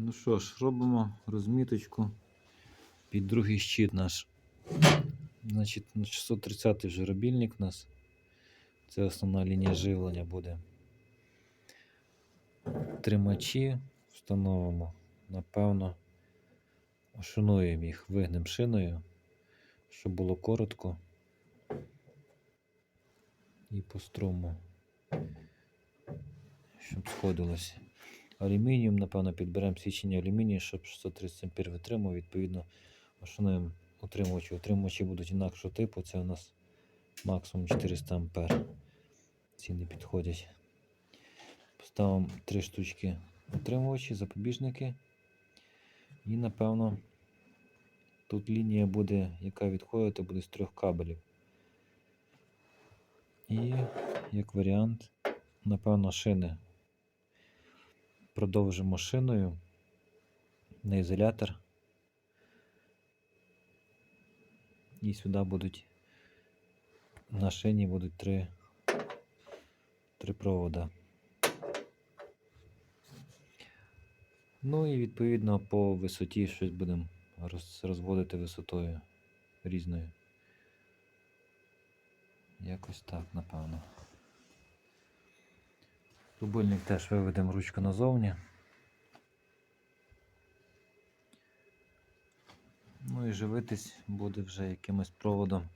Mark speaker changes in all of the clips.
Speaker 1: Ну що ж, робимо розміточку під другий щит наш. Значить, на 630 вже робільник у нас. Це основна лінія живлення буде. Тримачі встановимо. Напевно, ошинуємо їх вигнем шиною, щоб було коротко. І по струму, щоб сходилося. Алюмініум, напевно, підберемо свідчення алюмінію, щоб 630 ампер витримав. Відповідно, ошинуємо утримувачі. Утримувачі будуть інакшого типу. Це у нас максимум 400 ампер. Ці не підходять. Поставимо три штучки утримувачі, запобіжники. І, напевно, тут лінія буде, яка відходити, буде з трьох кабелів. І як варіант, напевно, шини. Продовжимо шиною на ізолятор. І сюди будуть на шині будуть три, три провода. Ну і відповідно по висоті щось будемо розводити висотою різною. Якось так, напевно. Рубильник теж виведемо ручку назовні. Ну і живитись буде вже якимось проводом.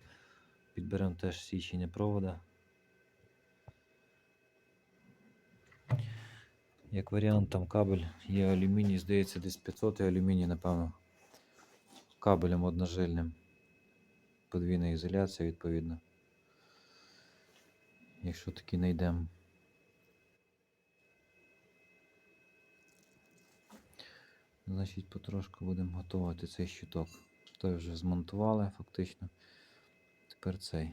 Speaker 1: Підберемо теж січення провода. Як варіант, там кабель є алюміній, здається, десь 500 алюміній, напевно. Кабелем одножильним. Подвійна ізоляція, відповідно. Якщо таки знайдемо. Значить, потрошку будемо готувати цей щиток. Той вже змонтували фактично. Тепер цей.